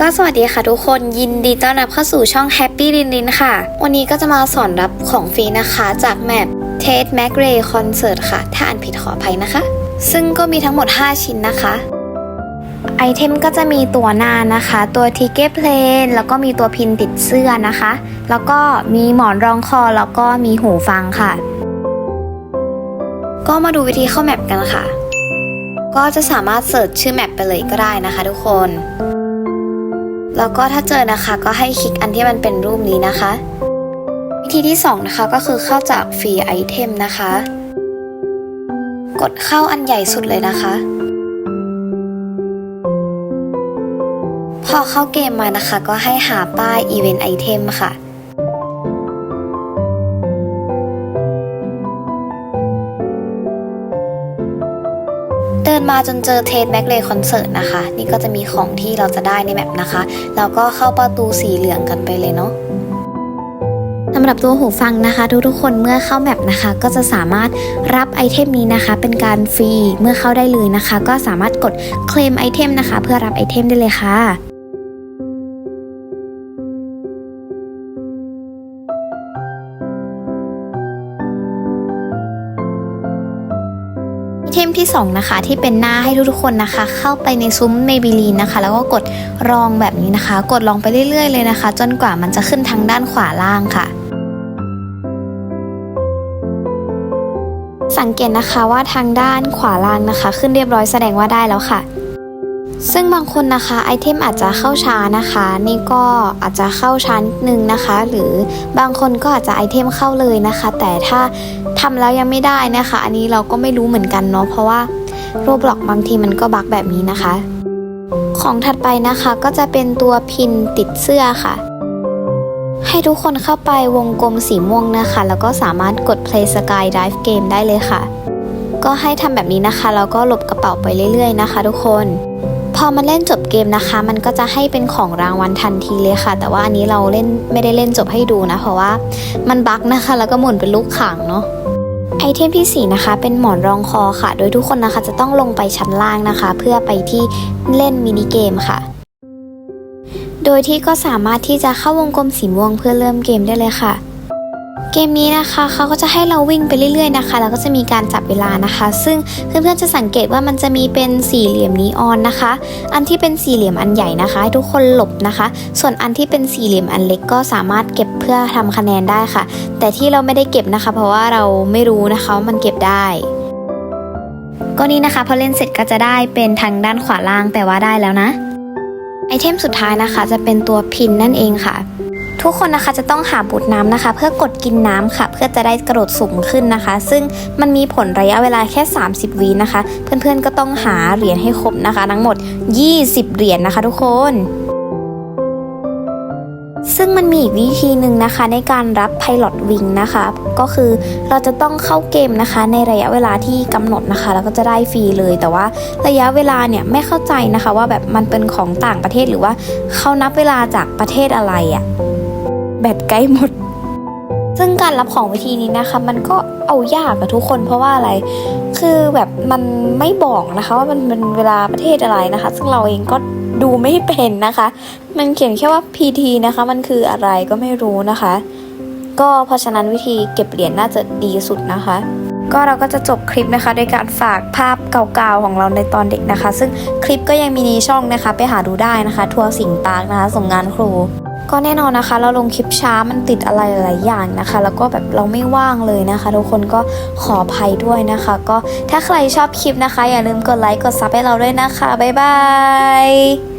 ก็สวัสดีค่ะทุกคนยินดีต้อนรับเข้าสู่ช่อง Happy รินรินค่ะ วันนี้ก็จะมาสอนรับของฟรีนะคะจากแมป Tate McRae Concert ค่ะ ถ้าอ่านผิดขออภัยนะคะ ซึ่งก็มีทั้งหมด 5 ชิ้นนะคะ ไอเทมก็จะมีตัวหน้านะคะ ตัวทิกเก็ตเพลนแล้วก็มีตัวพินติดเสื้อนะคะ แล้วก็มีหมอนรองคอแล้วก็มีหูฟังค่ะ ก็มาดูวิธีเข้าแมปกันค่ะ ก็จะสามารถเสิร์ชชื่อแมปไปเลยก็ได้นะคะทุกคน แล้วก็ถ้าเจอนะคะก็ให้คลิกอันที่มันเป็นรูปนี้นะคะ วิธีที่ 2 นะคะก็คือเข้าจากฟรีไอเทมนะคะ กดเข้าอันใหญ่สุดเลยนะคะ อเข้าเกมมานะคะ ก็ให้หาป้าย Event Item ค่ะ เดินมาจนเจอเทสแม็กเลย์คอนเสิร์ตนะคะ นี่ก็จะมีของที่เราจะได้ในแมปนะคะ แล้วก็เข้าประตูสีเหลืองกันไปเลยเนาะสำหรับตัวหูฟังนะคะ ทุกๆคนเมื่อเข้าแมปนะคะ ก็จะสามารถรับไอเทมนี้นะคะ เป็นการฟรีเมื่อเข้าได้เลยนะคะ ก็สามารถกดเคลมไอเทมนะคะ เพื่อรับไอเทมได้เลยค่ะ เทมที่ 2 นะคะ ที่เป็นหน้าให้ทุกๆคนนะคะ เข้าไปในซุ้มเมบิลีนนะคะ แล้วก็กดรองแบบนี้นะคะ กดรองไปเรื่อยๆเลยนะคะ จนกว่ามันจะขึ้นทางด้านขวาล่างค่ะสังเกตนะคะว่าทางด้านขวาล่างนะคะ ขึ้นเรียบร้อยแสดงว่าได้แล้วค่ะ ซึ่งบางคนนะคะไอเทมอาจจะเข้าช้านะคะ นี่ก็อาจจะเข้าช้านิดนึงนะคะ หรือบางคนก็อาจจะไอเทมเข้าเลยนะคะ แต่ถ้าทำแล้วยังไม่ได้นะคะ อันนี้เราก็ไม่รู้เหมือนกันเนาะเพราะว่าโรบล็อกบางทีมันก็บักแบบนี้นะคะ ของถัดไปนะคะก็จะเป็นตัวพินติดเสื้อค่ะ ให้ทุกคนเข้าไปวงกลมสีม่วงนะคะ แล้วก็สามารถกด play sky dive game ได้เลยค่ะ ก็ให้ทำแบบนี้นะคะแล้วก็หลบกระเป๋าไปเรื่อย ๆ นะคะ ทุกคน พอมันเล่นจบเกมนะคะ มันก็จะให้เป็นของรางวัลทันทีเลยค่ะ แต่ว่าอันนี้เราเล่นไม่ได้เล่นจบให้ดูนะ เพราะว่ามันบั๊กนะคะ แล้วก็หมุนเป็นลูกข่างเนาะไอเทมที่ 4 นะคะ เป็นหมอนรองคอค่ะ โดยทุกคนนะคะจะต้องลงไปชั้นล่างนะคะ เพื่อไปที่เล่นมินิเกมค่ะ โดยที่ก็สามารถที่จะเข้าวงกลมสีม่วงเพื่อเริ่มเกมได้เลยค่ะ เกมนี้นะคะเขาก็จะให้เราวิ่งไปเรื่อยๆนะคะแล้วก็จะมีการจับเวลานะคะ ซึ่งเพื่อนๆจะสังเกตว่ามันจะมีเป็นสี่เหลี่ยมนีออนนะคะ อันที่เป็นสี่เหลี่ยมอันใหญ่นะคะให้ทุกคนหลบนะคะ ส่วนอันที่เป็นสี่เหลี่ยมอันเล็กก็สามารถเก็บเพื่อทำคะแนนได้ค่ะ แต่ที่เราไม่ได้เก็บนะคะ เพราะว่าเราไม่รู้นะคะว่ามันเก็บได้ก็นี่นะคะพอเล่นเสร็จก็จะได้เป็นทางด้านขวาล่างแต่ว่าได้แล้วนะ ไอเทมสุดท้ายนะคะ จะเป็นตัวพินนั่นเองค่ะ ทุกคนนะคะจะต้องหาบูดน้ำนะคะ เพื่อกดกินน้ำค่ะ เพื่อจะได้กระโดดสูงขึ้นนะคะ ซึ่งมันมีผลระยะเวลาแค่ 30วินะคะ เพื่อนๆก็ต้องหาเหรียญให้ครบนะคะ ทั้งหมด 20 เหรียญนะคะ ทุกคนซึ่งมันมีอีกวิธีหนึ่งนะคะในการรับ Pilot Wing นะคะ ก็คือเราจะต้องเข้าเกมนะคะ ในระยะเวลาที่กำหนดนะคะ แล้วก็จะได้ฟรีเลย แต่ว่าระยะเวลาเนี่ยไม่เข้าใจนะคะ ว่าแบบมันเป็นของต่างประเทศหรือว่าเขานับเวลาจากประเทศอะไรอะแบต ใกล้หมด ซึ่งการรับของวิธีนี้นะคะ มันก็เอายากกับทุกคนเพราะว่าอะไร คือแบบมันไม่บอกนะคะ ว่ามันเป็นเวลาประเทศอะไรนะคะ ซึ่งเราเองก็ดูไม่เป็นนะคะ มันเขียนแค่ว่า PT นะคะ มันคืออะไรก็ไม่รู้นะคะ ก็เพราะฉะนั้นวิธีเก็บเหรียญน่าจะดีสุดนะคะ ก็เราก็จะจบคลิปนะคะโดยการฝากภาพเก่าๆของเราในตอนเด็กนะคะ ซึ่งคลิปก็ยังมีในช่องนะคะ ไปหาดูได้นะคะ ทัวร์สิงปาร์กนะคะส่งงานครู ก็แน่นอนนะคะ เราลงคลิปช้ามันติดอะไรหลายอย่างนะคะ แล้วก็แบบเราไม่ว่างเลยนะคะ ทุกคนก็ขออภัยด้วยนะคะ ก็ถ้าใครชอบคลิปนะคะ อย่าลืมกดไลค์กดซับให้เราด้วยนะคะบ๊ายบาย